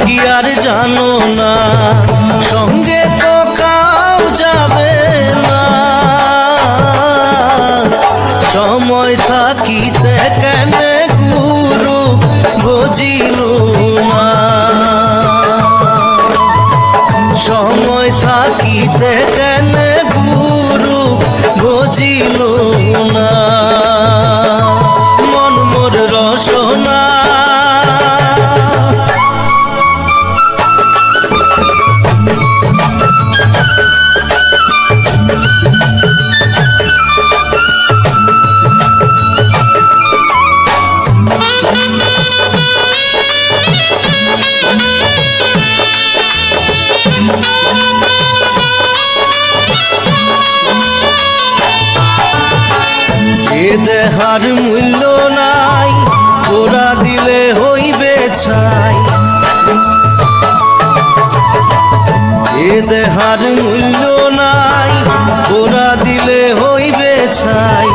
কি আর জানো না? সঙ্গে আর মূল্য নাই ওরা দিলে হইবে ছাই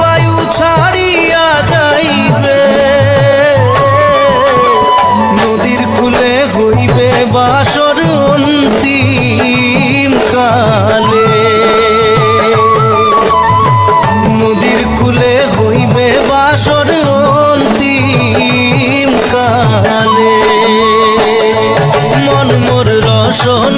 বায়ু ছাড়িয়া যাইবে। নদীর কুলে হইবে বাসর অন্তিম কালে। নদীর কুলে হইবে বাসর অন্তিম কালে। মন মোর রসন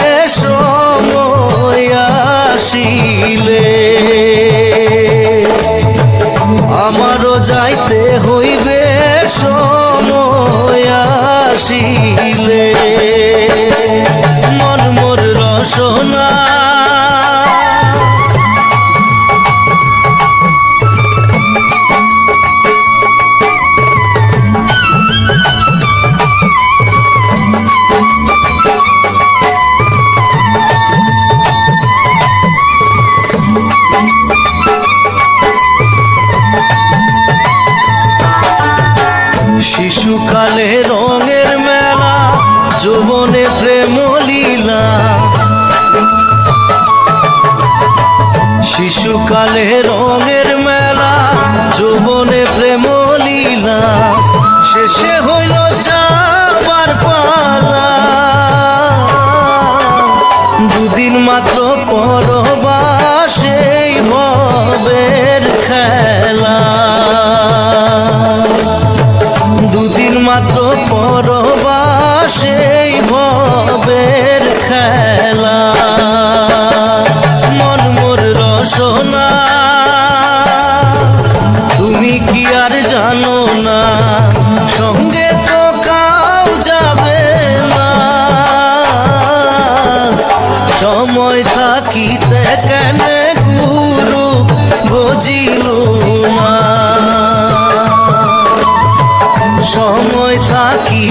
কালের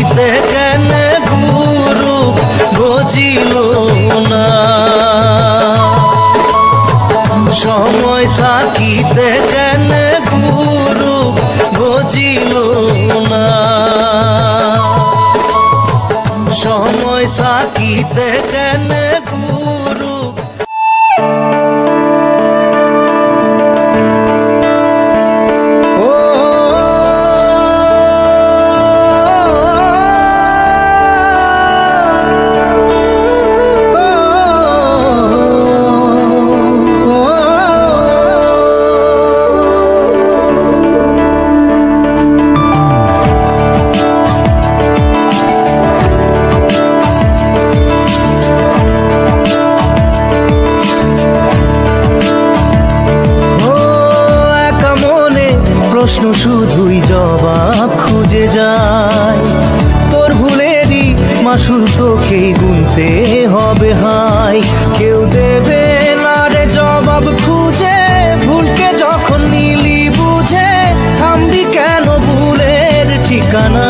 দিতে kana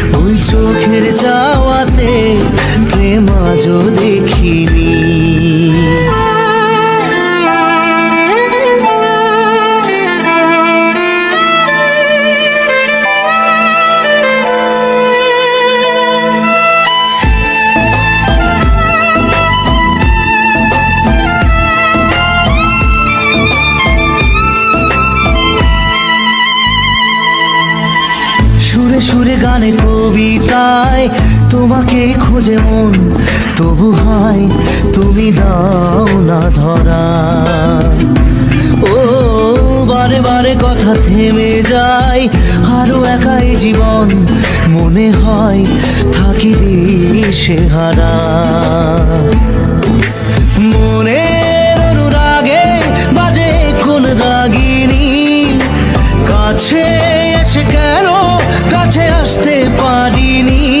ওই চোখের যাওয়াতে প্রেম আজও দেখিনি। খোঁজে মন তবু হয় তুমি দাও না ধরা। ও, বারে বারে কথা থেমে যায়, আরও একাই জীবন মনে হয় থাকি দিশে হারা। মনের অনুরাগে বাজে কোন রাগিনী কাছে এসে কেন কাছে আসতে পারিনি।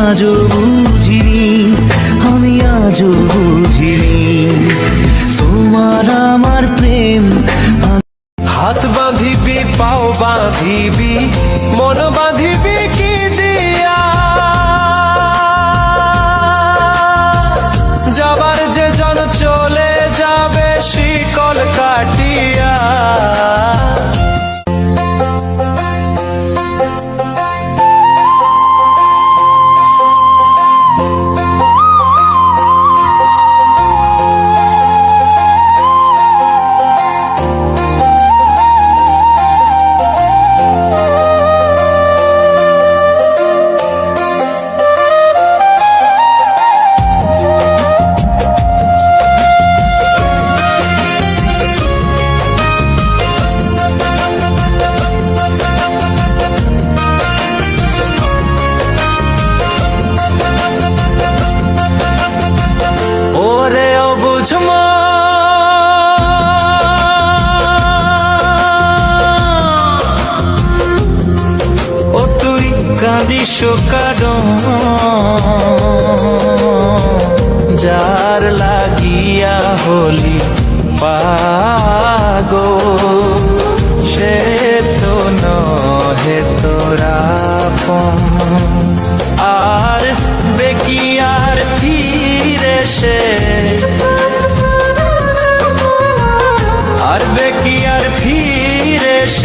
আজও বুঝিনি আমি আজও বুঝিনি। তোমার আমার প্রেম হাত বাঁধিবি পাও বাঁধিবি কাঁদিস কারণ যার লাগিয়া হলি পাগো সে তো নহে তোরা আর বেকিয়ার ফিরে সে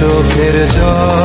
চোখের জল।